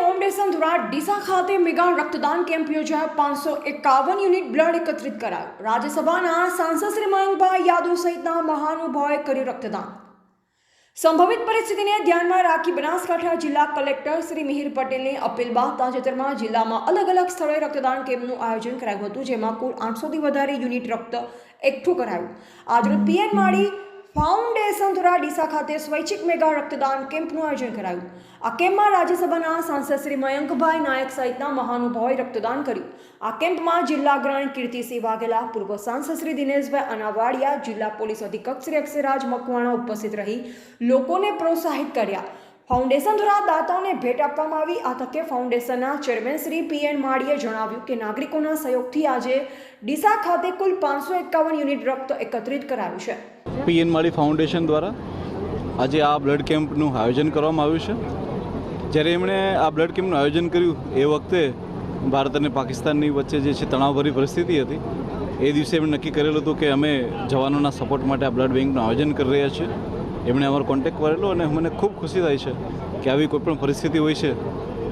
Foundation દ્વારા ડીસા ખાતે mega રક્તદાન કેમ્પ યોજાયો. પાંચસો એકાવન યુનિટ બ્લડ એકત્રિત કરાયું. રાજ્યસભાના સાંસદ શ્રી મયંકભાઈ યાદવ સહિતના મહાનુભાવોએ કર્યું રક્તદાન. સંભવિત પરિસ્થિતિને ધ્યાનમાં રાખી બનાસકાંઠા જિલ્લા કલેક્ટર શ્રી મિહિર પટેલની અપીલ બાદ તાજેતરમાં જિલ્લામાં અલગ અલગ સ્થળે રક્તદાન કેમ્પનું આયોજન કરાયું હતું, જેમાં કુલ આઠસોથી વધારે યુનિટ રક્ત એકઠું કરાયું. આજરોજ પીએન માળી ફાઉન્ડેશન દ્વારા ડીસા ખાતે સ્વૈચ્છિક મેગા રક્તદાન કેમ્પનું આયોજન કરાયું. આ કેમ્પમાં રાજ્યસભાના સાંસદ શ્રી મયંકભાઈ નાયક સહિતના મહાનુભાવોએ રક્તદાન કર્યું. આ કેમ્પમાં જિલ્લા અગ્રણી કીર્તિસિંહ વાઘેલા, પૂર્વ સાંસદ શ્રી દિનેશભાઈ અનાવાડિયા, જિલ્લા પોલીસ અધિક્ષક શ્રી અક્ષરાજ મકવાણા ઉપસ્થિત રહી લોકોને પ્રોત્સાહિત કર્યા. ફાઉન્ડેશન દ્વારા દાતાઓને ભેટ આપવામાં આવી. આ તકે ફાઉન્ડેશનના ચેરમેન શ્રી પી એન માળીએ જણાવ્યું કે નાગરિકોના સહયોગથી આજે ડીસા ખાતે કુલ પાંચસો એકાવન યુનિટ રક્ત એકત્રિત કરાયું છે. પીએન માળી ફાઉન્ડેશન દ્વારા આજે આ બ્લડ કેમ્પનું આયોજન કરવામાં આવ્યું છે. જ્યારે એમણે આ બ્લડ કેમ્પનું આયોજન કર્યું એ વખતે ભારત અને પાકિસ્તાનની વચ્ચે જે છે તણાવભરી પરિસ્થિતિ હતી, એ દિવસે એમણે નક્કી કરેલું હતું કે અમે જવાનોના સપોર્ટ માટે આ બ્લડ બેંકનું આયોજન કરી રહ્યા છીએ. એમણે અમારો કોન્ટેક્ટ કરેલો અને મને ખૂબ ખુશી થાય છે કે આવી કોઈપણ પરિસ્થિતિ હોય છે,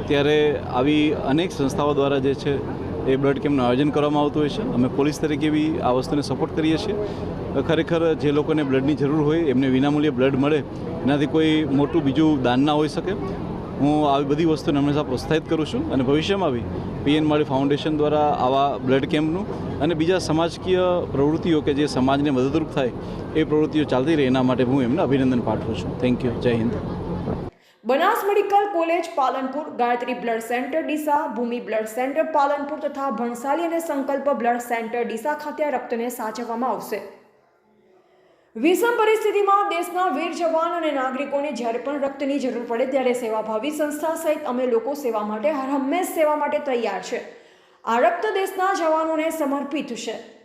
ત્યારે આવી અનેક સંસ્થાઓ દ્વારા જે છે એ બ્લડ કેમ્પનું આયોજન કરવામાં આવતું હોય છે. અમે પોલીસ તરીકે બી આ વસ્તુને સપોર્ટ કરીએ છીએ. ખરેખર જે લોકોને બ્લડની જરૂર હોય, એમને વિનામૂલ્યે બ્લડ મળે, એનાથી કોઈ મોટું બીજું દાન ના હોઈ શકે. હું આવી બધી વસ્તુને હંમેશા પ્રોત્સાહિત કરું છું અને ભવિષ્યમાં બી પીએન માળી ફાઉન્ડેશન દ્વારા આવા બ્લડ કેમ્પનું અને બીજા સમાજકીય પ્રવૃત્તિઓ કે જે સમાજને મદદરૂપ થાય, એ પ્રવૃત્તિઓ ચાલતી રહે એના માટે હું એમને અભિનંદન પાઠવું છું. Thank you Jai Hind. Banas medical college, Palanpur, Gayatri blood centre, Deesa, Bhumi blood centre, Palanpur તથા ભણસાલી અને સંકલ્પ બ્લડ સેન્ટર, ડીસા ખાતે રક્તને સાચવવામાં આવશે. વિષમ પરિસ્થિતિમાં દેશના વીર જવાન અને નાગરિકોને જ્યારે પણ રક્તની જરૂર પડે ત્યારે સેવાભાવી સંસ્થા સહિત અમે લોકો સેવા માટે, હર હંમેશ સેવા માટે તૈયાર છે. આ રક્ત દેશના જવાનોને સમર્પિત છે.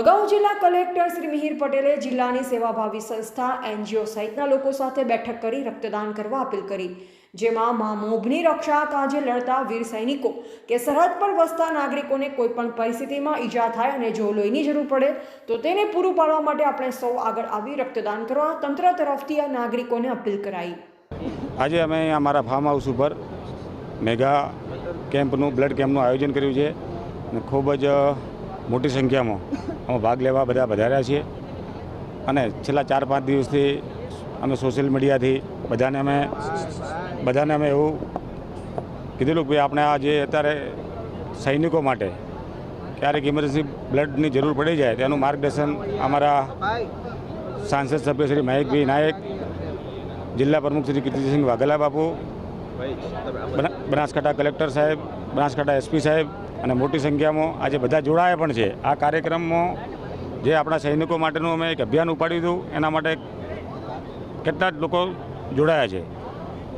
અગાઉ જિલ્લા કલેક્ટર શ્રી મિહિર પટેલે જિલ્લાની સેવાભાવી સંસ્થા એનજીઓ સહિતના લોકો સાથે બેઠક કરી રક્તદાન કરવા અપીલ કરી. જેમાં મા મોભની રક્ષા કાજે લડતા વીર સૈનિકો કે સરહદ પર વસતા નાગરિકોને કોઈપણ પરિસ્થિતિમાં ઈજા થાય અને જો લોહીની જરૂર પડે, તો તેને પૂરું પાડવા માટે આપણે સૌ આગળ આવી રક્તદાન કરવા તંત્ર તરફથી આ નાગરિકોને અપીલ કરાઈ. આજે અમે અમારા ફાર્મ હાઉસ ઉપર મેગા કેમ્પનું બ્લડ કેમ્પનું આયોજન કર્યું છે. ખૂબ જ મોટી સંખ્યામાં અમે ભાગ લેવા બધા વધાર્યા છીએ. અને છેલ્લા ચાર પાંચ દિવસથી અમે સોશિયલ મીડિયાથી બધાને અમે બધાને અમે એવું કીધેલું કે ભાઈ આપણે આ જે અત્યારે સૈનિકો માટે ક્યારેક ઇમરજન્સી બ્લડની જરૂર પડી જાય તેનું માર્ગદર્શન અમારા સાંસદ સભ્ય શ્રી મહેકભાઈ નાયક જિલ્લા પ્રમુખ શ્રી કીર્તિસિંહ વાઘેલા બાપુ બના- બનાસકાંઠા કલેક્ટર સાહેબ બનાસકાંઠા એસપી સાહેબ અને મોટી સંખ્યામાં આજે બધા જોડાયા પણ છે. આ કાર્યક્રમમાં જે આપણા સૈનિકો માટેનું અમે એક અભિયાન ઉપાડ્યું હતું, એના માટે કેટલા જ લોકો જોડાયા છે.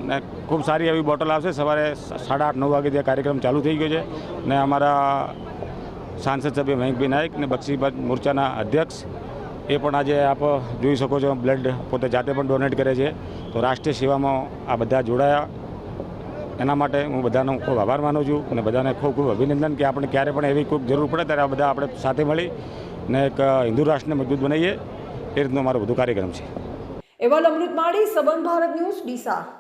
ને ખૂબ સારી એવી બોટલ આવશે. સવારે સાડા આઠ, નવ વાગે ત્યાં કાર્યક્રમ ચાલુ થઈ ગયો છે. ને અમારા સાંસદ સભ્ય મહેકભાઈ નાયક ને બક્ષીબાદ મોરચાના અધ્યક્ષ, એ પણ આજે આપ જોઈ શકો છો, બ્લડ પોતે જાતે પણ ડોનેટ કરે છે. તો રાષ્ટ્રીય સેવામાં આ બધા જોડાયા. એના માટે હું બધાનો ખૂબ આભાર માનું છું અને બધાને ખૂબ ખૂબ અભિનંદન કે આપણે ક્યારે પણ એવી ખૂબ જરૂર પડે ત્યારે આ બધા આપણે સાથે મળી ને એક હિન્દુ રાષ્ટ્રને મજબૂત બનાવીએ એ રીતનો મારો બધો કાર્યક્રમ છે. એવા અમૃત માળી, સંબંધ ભારત ન્યૂઝ, ડીસા.